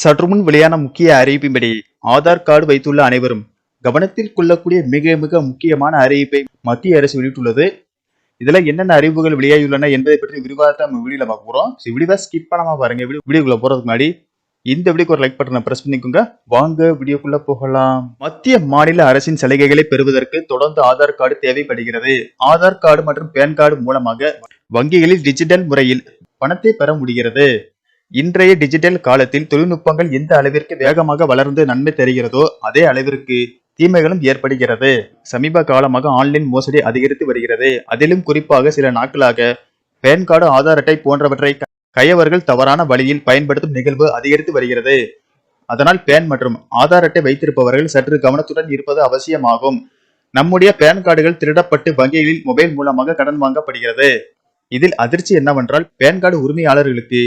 சற்றுமுன் வெளியான முக்கிய அறிவிப்பின்படி ஆதார் கார்டு வைத்துள்ள அனைவரும் கவனத்தில் கொள்ளக்கூடிய மிக மிக முக்கியமான அறிவிப்பை மத்திய அரசு வெளியிட்டுள்ளது. இதுல என்னென்ன அறிவுகள் வெளியாகியுள்ளன என்பதை பற்றி விரிவாக நம்ம வீடியோல பார்க்க போறோம். வீடியோவை ஸ்கிப் பண்ணாம பாருங்க. வீடியோக்குள்ள போறதுக்கு முன்னாடி இந்த வீடியோக்கு ஒரு லைக் பட்டனை பிரஸ் பண்ணிக்கோங்க. வாங்க வீடியோக்குள்ள போகலாம். மத்திய மாநில அரசின் சலுகைகளை பெறுவதற்கு தொடர்ந்து ஆதார் கார்டு தேவைப்படுகிறது. ஆதார் கார்டு மற்றும் பேன் கார்டு மூலமாக வங்கிகளில் டிஜிட்டல் முறையில் பணத்தை பெற முடிகிறது. இன்றைய டிஜிட்டல் காலத்தில் தொழில்நுட்பங்கள் எந்த அளவிற்கு வேகமாக வளர்ந்து நன்மை தருகிறதோ அதே அளவிற்கு தீமைகளும் ஏற்படுகிறது. சமீப காலமாக ஆன்லைன் மோசடி அதிகரித்து வருகிறது. அதிலும் குறிப்பாக சில நாட்களாக பேன் கார்டு ஆதார் அட்டை போன்றவற்றை கையவர்கள் தவறான வழியில் பயன்படுத்தும் நிகழ்வு அதிகரித்து வருகிறது. அதனால் பேன் மற்றும் ஆதார் அட்டை வைத்திருப்பவர்கள் சற்று கவனத்துடன் இருப்பது அவசியமாகும். நம்முடைய பேன் கார்டுகள் திருடப்பட்டு வங்கிகளில் மொபைல் மூலமாக கடன் வாங்கப்படுகிறது. இதில் அதிர்ச்சி என்னவென்றால் பேன் கார்டு உரிமையாளர்களுக்கு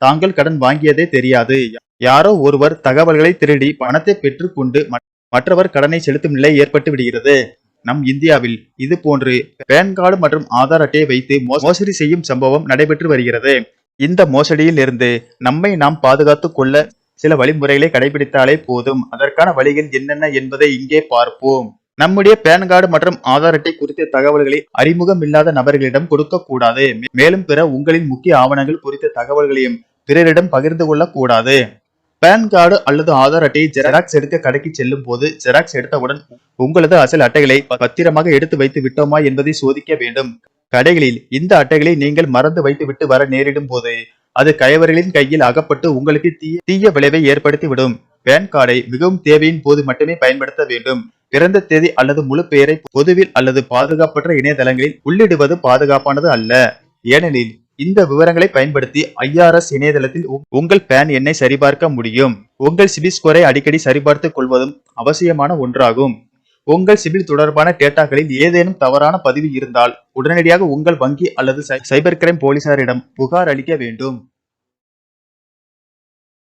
தாங்கள் கடன் வாங்கியதே தெரியாது. யாரோ ஒருவர் தகவல்களை திருடி பணத்தை பெற்றுக்கொண்டு ம- மற்றவர் கடனை செலுத்தும் நிலை ஏற்பட்டு விடுகிறது. நம் இந்தியாவில் இது போன்று பேன் கார்டு மற்றும் ஆதார் அட்டையை வைத்து மோ- மோசடி செய்யும் சம்பவம் நடைபெற்று வருகிறது. இந்த மோசடியில் இருந்து நம்மை நாம் பாதுகாத்து கொள்ள சில வழிமுறைகளை கடைபிடித்தாலே போதும். அதற்கான வழிகள் என்னென்ன என்பதை இங்கே பார்ப்போம். நம்முடைய பேன் கார்டு மற்றும் ஆதார் அட்டை குறித்த தகவல்களை அறிமுகம் இல்லாத நபர்களிடம் கொடுக்க கூடாது. மேலும் பிற உங்களின் முக்கிய ஆவணங்கள் குறித்த தகவல்களையும் பிறரிடம் பகிர்ந்து கொள்ளக் கூடாது பேன் கார்டு அல்லது ஆதார் அட்டையை ஜெராக்ஸ் எடுக்க கடைக்கு செல்லும் போது ஜெராக்ஸ் எடுத்தவுடன் உங்களது அசல் அட்டைகளை பத்திரமாக எடுத்து வைத்து விட்டோமா என்பதை சோதிக்க வேண்டும். கடைகளில் இந்த அட்டைகளை நீங்கள் மறந்து வைத்து விட்டு வர நேரிடும் போது அது கயவர்களின் கையில் அகப்பட்டு உங்களுக்கு தீய தீய விளைவை ஏற்படுத்திவிடும். பேன் கார்டை மிகவும் தேவையின் போது மட்டுமே பயன்படுத்த வேண்டும். பிறந்த தேதி அல்லது முழு பெயரை பொதுவில் அல்லது பாதுகாப்பற்ற இணையதளங்களில் உள்ளிடுவது பாதுகாப்பானது அல்ல. ஏனெனில் இந்த விவரங்களை பயன்படுத்தி ஐஆர்எஸ் இணையதளத்தில் உங்கள் பேன் எண்ணை சரிபார்க்க முடியும். உங்கள் சிபில் ஸ்கோரை அடிக்கடி சரிபார்த்துக் கொள்வதும் அவசியமான ஒன்றாகும். உங்கள் சிபில் தொடர்பான டேட்டாக்களில் ஏதேனும் தவறான பதிவு இருந்தால் உடனடியாக உங்கள் வங்கி அல்லது சை- சைபர் கிரைம் போலீசாரிடம் புகார் அளிக்க வேண்டும்.